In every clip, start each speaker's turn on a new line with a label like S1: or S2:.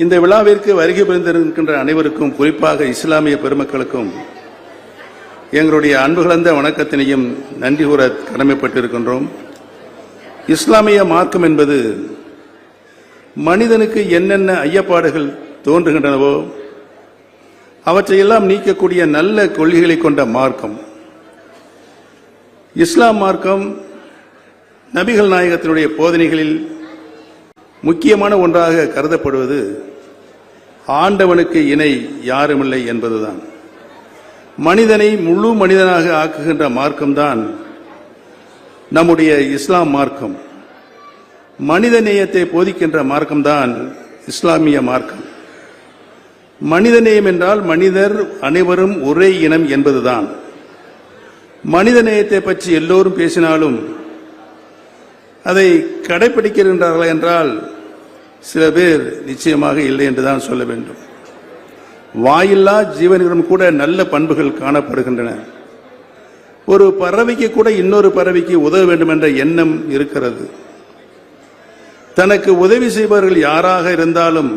S1: இந்த விழாவிற்கு வருகை புரிந்திருக்கின்ற அனைவருக்கும் குறிப்பாக இஸ்லாமிய பெருமக்களுக்கும் எங்களுடைய அன்புகலந்த வணக்கத்தினையும் நன்றி கூற கடமைப்பட்டிருக்கின்றோம். இஸ்லாமிய மார்க்கம் என்பது மனிதனுக்கு என்னென்ன ஐயப்பாடுகள் தோன்றுகின்றனவோ அவற்றையெல்லாம் நீக்கக்கூடிய நல்ல கொள்கைகளை கொண்ட மார்க்கம். இஸ்லாம் மார்க்கம் நபிகள் நாயகத்தினுடைய போதனைகளில் முக்கியமான ஒன்றாக கருதப்படுவது ஆண்டவனுக்கு இணை யாருமில்லை என்பதுதான். மனிதனை முழு மனிதனாக ஆக்குகின்ற மார்க்கம்தான் நம்முடைய இஸ்லாம் மார்க்கம். மனித நேயத்தை போதிக்கின்ற மார்க்கம்தான் இஸ்லாமிய மார்க்கம். மனித நேயம் என்றால் மனிதர் அனைவரும் ஒரே இனம் என்பதுதான். மனித நேயத்தை பற்றி எல்லோரும் பேசினாலும் அதை கடைபிடிக்கின்றார்கள் என்றால் சில பேர் நிச்சயமாக இல்லை என்று தான் சொல்ல வேண்டும். வாயில்லா ஜீவனிடம் கூட நல்ல பண்புகள் காணப்படுகின்றன. ஒரு பறவைக்கு கூட இன்னொரு பறவைக்கு உதவ வேண்டும் என்ற எண்ணம் இருக்கிறது. தனக்கு உதவி செய்பவர்கள் யாராக இருந்தாலும்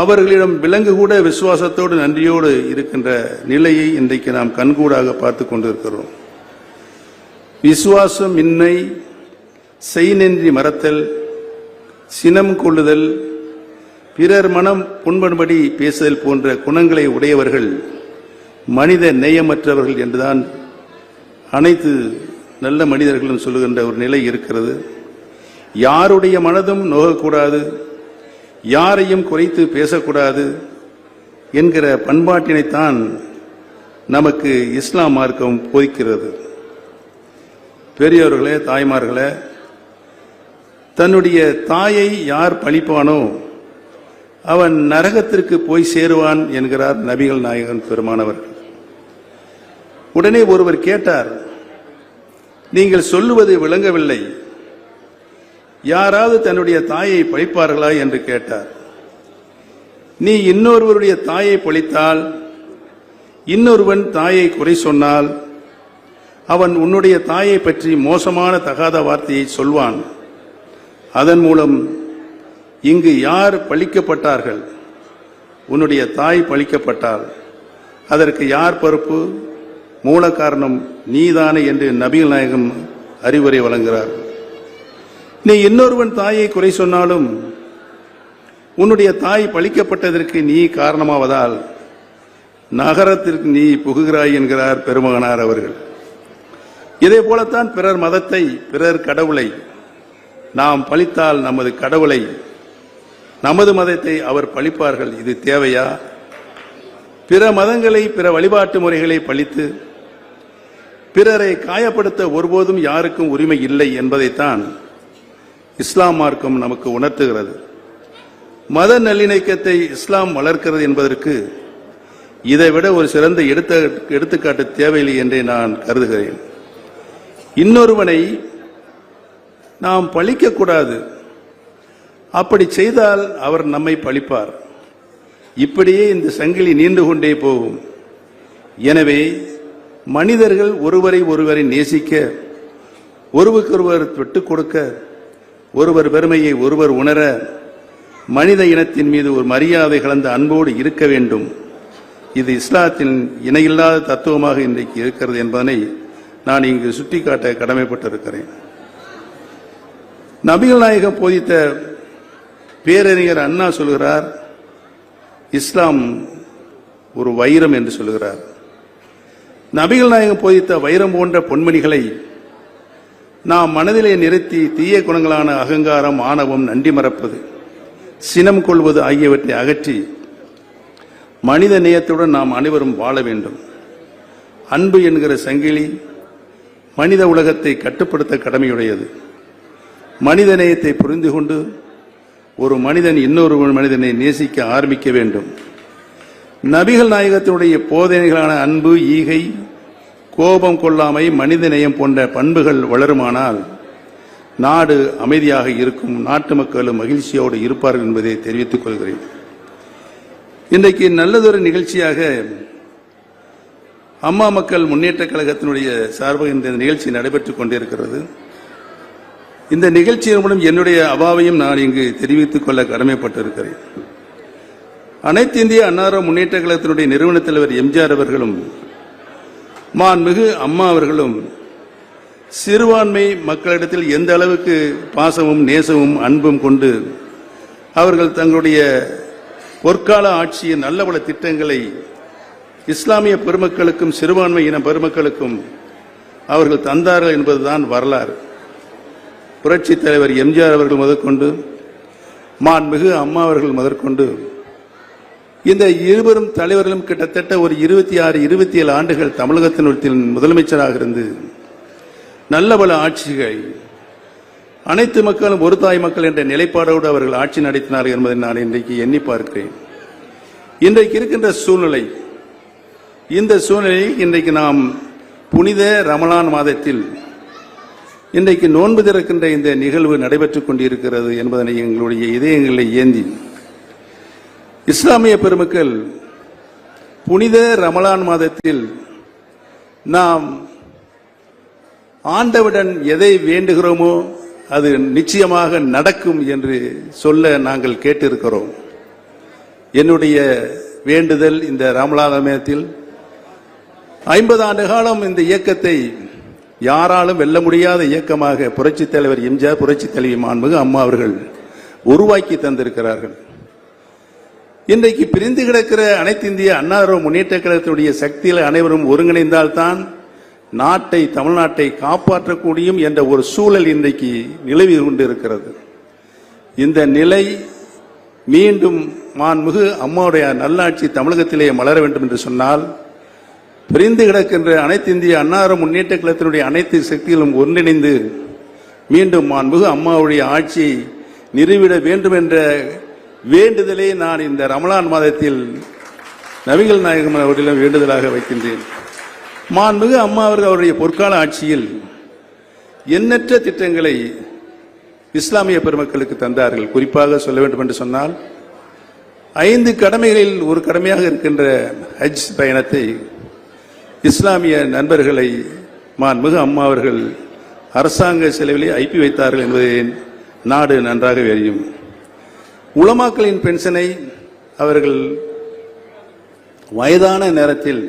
S1: அவர்களிடம் விலங்கு கூட விசுவாசத்தோடு நன்றியோடு இருக்கின்ற நிலையை இன்றைக்கு நாம் கண்கூடாக பார்த்து கொண்டிருக்கிறோம். விசுவாசம் இன்னை செய்நன்றி மறத்தல் சினம் கொள்ளுதல் பிறர் மனம் புண்படும்படி பேசுதல் போன்ற குணங்களை உடையவர்கள் மனித நேயமற்றவர்கள் என்றுதான் அனைத்து நல்ல மனிதர்களும் சொல்லுகின்ற ஒரு நிலை இருக்கிறது. யாருடைய மனதும் நோகக்கூடாது யாரையும் குறைத்து பேசக்கூடாது என்கிற பண்பாட்டினைத்தான் நமக்கு இஸ்லாம் மார்க்கம் போதிக்கிறது. பெரியவர்களே தாய்மார்களே தன்னுடைய தாயை யார் பழிப்பானோ அவன் நரகத்திற்கு போய் சேருவான் என்கிறார் நபிகள் நாயகன் பெருமானவர்கள். உடனே ஒருவர் கேட்டார் நீங்கள் சொல்லுவது விளங்கவில்லை. யாராவது தன்னுடைய தாயை பழிப்பார்களா? என்று கேட்டார். நீ இன்னொருவருடைய தாயை பழித்தால் இன்னொருவன் தாயை குறை சொன்னால் அவன் உன்னுடைய தாயை பற்றி மோசமான தகாத வார்த்தையை சொல்வான். அதன் மூலம் இங்கு யார் பழிக்கப்பட்டார்கள்? உன்னுடைய தாய் பழிக்கப்பட்டால் அதற்கு யார் பொறுப்பு? மூல காரணம் நீதானே என்று நபிகள் நாயகம் அறிவுரை வழங்குகிறார். நீ இன்னொருவன் தாயை குறை சொன்னாலும் உன்னுடைய தாய் பழிக்கப்பட்டதற்கு நீ காரணமாவதால் நகரத்திற்கு நீ புகுகிறாய் என்கிறார் பெருமகனார் அவர்கள். இதே போலத்தான் பிறர் மதத்தை பிறர் கடவுளை நாம் பழித்தால் நமது கடவுளை நமது மதத்தை அவர் பழிப்பார்கள் இது தேவையா? பிற மதங்களை பிற வழிபாட்டு முறைகளை பழித்து பிறரை காயப்படுத்த ஒருபோதும் யாருக்கும் உரிமை இல்லை என்பதைத்தான் இஸ்லாம் மார்க்கம் நமக்கு உணர்த்துகிறது. மத நல்லிணக்கத்தை இஸ்லாம் வளர்க்கிறது என்பதற்கு இதைவிட ஒரு சிறந்த எடுத்த எடுத்துக்காட்டு தேவையில்லை என்றே நான் கருதுகிறேன். இன்னொருவனை நாம் பழிக்கக்கூடாது. அப்படி செய்தால் அவர் நம்மை பழிப்பார். இப்படியே இந்த சங்கிலி நீண்டு கொண்டே போகும். எனவே மனிதர்கள் ஒருவரை ஒருவரை நேசிக்க ஒருவருக்கொருவர் விட்டுக் கொடுக்க ஒருவர் பெருமையை ஒருவர் உணர மனித இனத்தின் மீது ஒரு மரியாதை கலந்த அன்போடு இருக்க வேண்டும். இது இஸ்லாத்தின் இணையில்லாத தத்துவமாக இன்றைக்கு இருக்கிறது என்பதனை நான் இங்கு சுட்டிக்காட்ட கடமைப்பட்டிருக்கிறேன். நபிகள் நாயகம் போதித்த பேரறிஞர் அண்ணா சொல்கிறார் இஸ்லாம் ஒரு வைரம் என்று சொல்கிறார். நபிகள் நாயகம் போதித்த வைரம் போன்ற பொன்மணிகளை நாம் மனதிலே நிறுத்தி தீய குணங்களான அகங்காரம் ஆணவம் நன்றி மறப்பது சினம் கொள்வது ஆகியவற்றை அகற்றி மனித நேயத்துடன் நாம் அனைவரும் வாழ வேண்டும். அன்பு என்கிற சங்கிலி மனித உலகத்தை கட்டுப்படுத்த கடமையுடையது. மனித நேயத்தை புரிந்து கொண்டு ஒரு மனிதன் இன்னொரு மனிதனை நேசிக்க ஆரம்பிக்க வேண்டும். நபிகள் நாயகத்தினுடைய போதனைகளான அன்பு ஈகை கோபம் கொள்ளாமை மனிதநேயம் போன்ற பண்புகள் வளருமானால் நாடு அமைதியாக இருக்கும் நாட்டு மக்களும் மகிழ்ச்சியோடு இருப்பார்கள் என்பதை தெரிவித்துக் கொள்கிறேன். இன்றைக்கு நல்லதொரு நிகழ்ச்சியாக அம்மா மக்கள் முன்னேற்ற கழகத்தினுடைய சார்பாக இந்த நிகழ்ச்சி நடைபெற்றுக் கொண்டிருக்கிறது. இந்த நிகழ்ச்சியின் மூலம் என்னுடைய அபாவையும் நான் இங்கு தெரிவித்துக் கொள்ள கடமைப்பட்டிருக்கிறேன். அனைத்து இந்திய அன்னார முன்னேற்ற கழகத்தினுடைய நிறுவனத் தலைவர் எம்ஜிஆர் அவர்களும் மாண்புமிகு அம்மா அவர்களும் சிறுபான்மை மக்களிடத்தில் எந்த அளவுக்கு பாசமும் நேசமும் அன்பும் கொண்டு அவர்கள் தங்களுடைய பொற்கால ஆட்சியின் நல்ல பல திட்டங்களை இஸ்லாமிய பெருமக்களுக்கும் சிறுபான்மை இன பெருமக்களுக்கும் அவர்கள் தந்தார்கள் என்பதுதான் வரலாறு. புரட்சித் தலைவர் எம்ஜிஆர் அவர்கள் முதற்கொண்டு மாண்புமிகு அம்மா அவர்கள் முதற்கொண்டு இந்த இருவரும் தலைவர்களும் கிட்டத்தட்ட ஒரு இருபத்தி ஆறு இருபத்தி ஏழு ஆண்டுகள் தமிழகத்தின் முதலமைச்சராக இருந்து நல்ல பல ஆட்சிகள் அனைத்து மக்களும் ஒரு தாய் மக்கள் என்ற நிலைப்பாடோடு அவர்கள் ஆட்சி நடத்தினார்கள் என்பதை நான் இன்றைக்கு எண்ணி பார்க்கிறேன். இன்றைக்கு இருக்கின்ற சூழ்நிலை இந்த சூழ்நிலையில் இன்றைக்கு நாம் புனித ரமலான் மாதத்தில் இன்றைக்கு நோன்பு திறக்கின்ற இந்த நிகழ்வு நடைபெற்றுக் கொண்டிருக்கிறது என்பதனை எங்களுடைய இதயங்களை ஏந்தி இஸ்லாமிய பெருமக்கள் புனித ரமலான் மாதத்தில் நாம் ஆண்டவுடன் எதை வேண்டுகிறோமோ அது நிச்சயமாக நடக்கும் என்று சொல்ல நாங்கள் கேட்டிருக்கிறோம். என்னுடைய வேண்டுதல் இந்த ரமலானத்தில் ஐம்பது ஆண்டு காலம் இந்த இயக்கத்தை யாராலும் வெல்ல முடியாத இயக்கமாக புரட்சித் தலைவர் எம்ஜிஆர் புரட்சித் தலைவி மாண்புமிகு அம்மா அவர்கள் உருவாக்கி தந்திருக்கிறார்கள். இன்றைக்கு பிரிந்து கிடக்கிற அனைத்து இந்திய அன்னார முன்னேற்ற கழகத்தினுடைய சக்தியில் அனைவரும் ஒருங்கிணைந்தால்தான் நாட்டை தமிழ்நாட்டை காப்பாற்றக்கூடியும் என்ற ஒரு சூழல் இன்றைக்கு நிலவி கொண்டிருக்கிறது. இந்த நிலை மீண்டும் மாண்புமிகு அம்மாவுடைய நல்லாட்சி தமிழகத்திலேயே மலர வேண்டும் என்று சொன்னால் பிரிந்து கிடக்கின்ற அனைத்து இந்திய அன்னார முன்னேற்ற கழகத்தினுடைய அனைத்து சக்திகளும் ஒன்றிணைந்து மீண்டும் மாண்புகு அம்மாவுடைய ஆட்சியை நிறுவிட வேண்டும் என்ற வேண்டுதலை நான் இந்த ரமலான் மாதத்தில் நபிகள் நாயகம் அவர்களிடம் வேண்டுதலாக வைக்கின்றேன். மாண்புகு அம்மா அவர்கள் அவருடைய பொற்கால ஆட்சியில் எண்ணற்ற திட்டங்களை இஸ்லாமிய பெருமக்களுக்கு தந்தார்கள். குறிப்பாக சொல்ல வேண்டும் என்று சொன்னால் ஐந்து கடமைகளில் ஒரு கடமையாக இருக்கின்ற ஹஜ் பயணத்தை இஸ்லாமிய நண்பர்களை மாண்புமிகு அம்மா அவர்கள் அரசாங்க செலவிலே ஐப்பி வைத்தார்கள் என்பதை நாடு நன்றாக அறியும். உளமாக்களின் பென்ஷனை அவர்கள் வயதான நேரத்தில்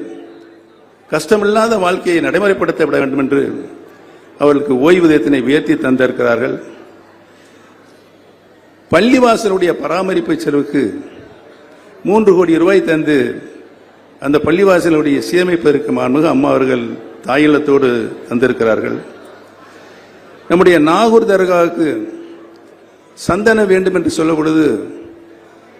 S1: கஷ்டமில்லாத வாழ்க்கையை நடைமுறைப்படுத்த விட வேண்டும் என்று அவர்களுக்கு ஓய்வூதியத்தினை உயர்த்தி தந்திருக்கிறார்கள். பள்ளிவாசலுடைய பராமரிப்பு செலவுக்கு மூன்று கோடி ரூபாய் தந்து அந்த பள்ளிவாசலுடைய சீரமைப்பதற்கு மாண்புமிகு. அம்மா அவர்கள் தாயிலத்தோடு தந்திருக்கிறார்கள் நம்முடைய நாகூர் தர்காவுக்கு சந்தனம் வேண்டும் என்று சொல்லும் பொழுது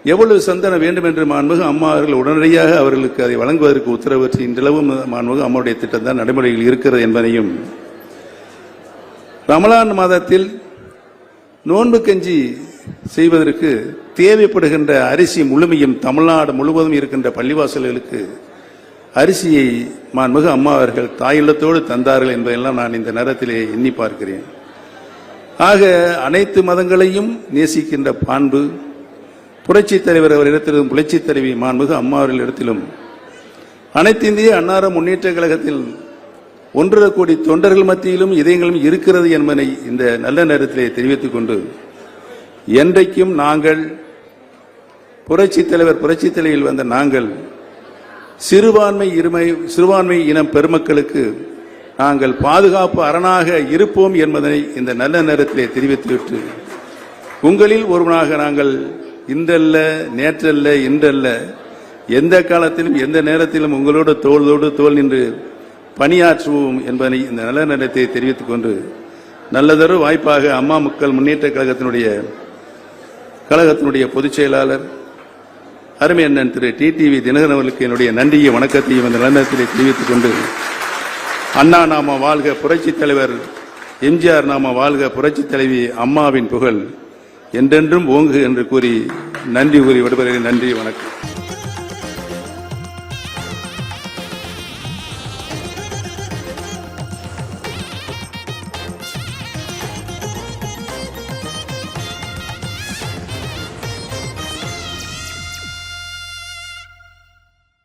S1: எவ்வளவு சந்தனம் வேண்டும் என்று மாண்புமிகு அம்மா அவர்கள் உடனடியாக அவர்களுக்கு அதை வழங்குவதற்கு உத்தரவிட்டு இன்றளவும் மாண்புக அம்மாவுடைய திட்டம் தான் நடைமுறையில் இருக்கிறது என்பதையும் ரமலான் மாதத்தில் நோன்பு கஞ்சி செய்வதற்கு தேவைப்படுகின்ற அரிசி முழுமையும் தமிழ்நாடு முழுவதும் இருக்கின்ற பள்ளிவாசல்களுக்கு அரிசியை மாண்புமிகு அம்மா அவர்கள் தாயுள்ளத்தோடு தந்தார்கள் என்பதெல்லாம் நான் இந்த நேரத்திலே எண்ணி பார்க்கிறேன். ஆக அனைத்து மதங்களையும் நேசிக்கின்ற பான்பு புரட்சித் தலைவர் அவரிடத்திலும் புரட்சித் தலைவி மாண்புமிகு அம்மா அவர்களிடத்திலும் அனைத்து இந்திய அன்னார முன்னேற்ற கழகத்தில் ஒன்றரை கோடி தொண்டர்கள் மத்தியிலும் இதயங்களும் இருக்கிறது என்பதை இந்த நல்ல நேரத்திலே தெரிவித்துக் கொண்டு என்றைக்கும் நாங்கள் புரட்சி தலைவர் புரட்சி தலையில் வந்த நாங்கள் சிறுபான்மை இருமை சிறுபான்மை இனம் பெருமக்களுக்கு நாங்கள் பாதுகாப்பு அரணாக இருப்போம் என்பதனை இந்த நல்ல நேரத்திலே தெரிவித்துவிட்டு உங்களில் ஒருவனாக நாங்கள் இன்றல்ல நேற்றல்ல இன்றல்ல எந்த காலத்திலும் எந்த நேரத்திலும் உங்களோடு தோளோடு தோல் நின்று பணியாற்றுவோம் என்பதை இந்த நல்ல நேரத்தை தெரிவித்துக் கொண்டு நல்லதொரு வாய்ப்பாக அம்மா மக்கள் முன்னேற்ற கழகத்தினுடைய கழகத்தினுடைய பொதுச் செயலாளர் அருமை அண்ணன் திரு டிடிவி தினகரன் அவர்களுக்கு என்னுடைய நன்றியை வணக்கத்தையும் அந்த நல்லத்திலே தெரிவித்துக் கொண்டு அண்ணா நாம வாழ்க புரட்சித் தலைவர் எம்ஜிஆர் நாம வாழ்க புரட்சித் தலைவி அம்மாவின் புகழ் என்றென்றும் ஓங்கு என்று கூறி நன்றி கூறி விடுபடுகிறேன் நன்றி வணக்கம்.